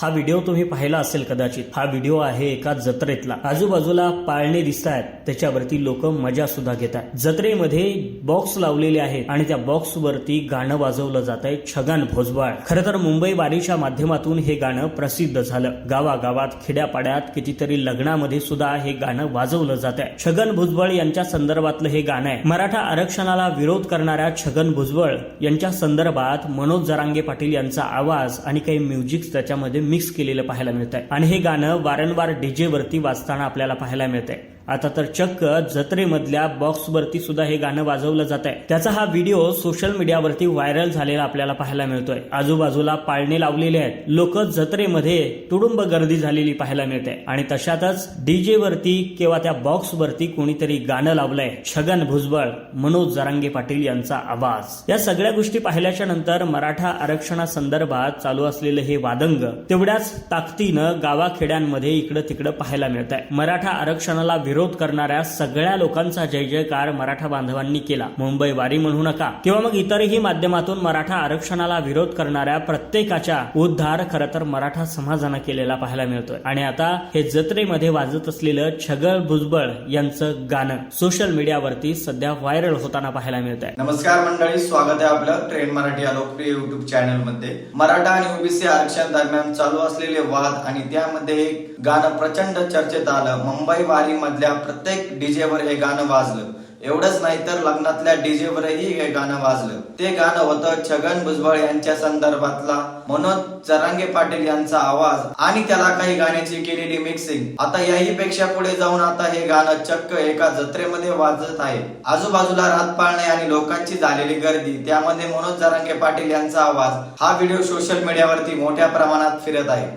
हा व्हिडिओ तुम्ही पाहिला असेल कदाचित. हा व्हिडिओ आहे एका जत्रेतला. आजूबाजूला पाळणे दिसत आहेत त्याच्यावरती लोक मजा सुद्धा घेत आहेत जत्रेमध्ये बॉक्स लावलेले आहेत आणि त्या बॉक्स वरती गाणं वाजवलं जात आहे छगन भोजबळ. खर तर मुंबई वारीच्या माध्यमातून हे गाणं प्रसिद्ध झालं. गावागावात खेड्यापाड्यात कितीतरी लग्नामध्ये सुद्धा हे गाणं वाजवलं जात आहे छगन भुजबळ यांच्या संदर्भातलं हे गाणं आहे. मराठा आरक्षणाला विरोध करणाऱ्या छगन भुजबळ यांच्या संदर्भात मनोज जरांगे पाटील यांचा आवाज आणि काही म्युझिक त्याच्यामध्ये मिक्स केलेलं पाहायला मिळत आहे आणि हे गाणं वारंवार डीजे वरती वाजताना आपल्याला पाहायला मिळत आहे आता तर चक्क जत्रेमधल्या बॉक्सवरती सुद्धा हे गाणं वाजवलं जात आहे त्याचा हा व्हिडिओ सोशल मीडियावरती व्हायरल झालेला आपल्याला पाहायला मिळतोय. आजूबाजूला पाळणे लावलेले आहेत. लोक जत्रेमध्ये तुडुंब गर्दी झालेली पाहायला मिळते. आणि तशातच डीजे वरती किंवा त्या बॉक्स वरती कोणीतरी गाणं लावलंय. छगन भुजबळ मनोज जरांगे पाटील यांचा आवाज. या सगळ्या गोष्टी पाहिल्याच्या नंतर मराठा आरक्षणासंदर्भात चालू असलेलं हे वादंग तेवढ्याच ताकदीनं गावाखेड्यांमध्ये इकडं तिकडं पाहायला मिळत आहे मराठा आरक्षणाला विरोध करणाऱ्या सगळ्या लोकांचा जय जयकार मराठा बांधवांनी केला. मुंबई वारी म्हणू नका. किंवा मग इतरही माध्यमातून मराठा आरक्षणाला विरोध करणाऱ्या प्रत्येकाच्या उद्धार खरं तर मराठा समाजानं केलेला पाहायला मिळतोय. आणि आता हे जत्रेमध्ये वाजत असलेलं छगळ भुजबळ यांचं गाणं सोशल मीडियावरती सध्या व्हायरल होताना पाहायला मिळत आहे नमस्कार मंडळी स्वागत आहे आपलं ट्रेन मराठी या लोकप्रिय युट्यूब चॅनलमध्ये मराठा आणि ओबीसी आरक्षण दरम्यान चालू असलेले वाद आणि त्यामध्ये एक गाणं प्रचंड चर्चेत आलं. मुंबई वारी मधल्या प्रत्येक डीजे वर हे गाणं वाजलं. एवढंच नाही तर लग्नातल्या डीजे वरही हे गाणं वाजलं. ते गाणं होतं छगन भुजबळ यांच्या संदर्भातला मनोज जरांगे पाटील यांचा आवाज आणि त्याला काही गाण्याची केलेली मिक्सिंग आता याही पेक्षा पुढे जाऊन आता हे गाणं चक्क एका जत्रेमध्ये वाजत आहे. आजूबाजूला रात पाळणे आणि लोकांची झालेली गर्दी त्यामध्ये मनोज जरांगे पाटील यांचा आवाज. हा व्हिडिओ सोशल मीडियावरती मोठ्या प्रमाणात फिरत आहे.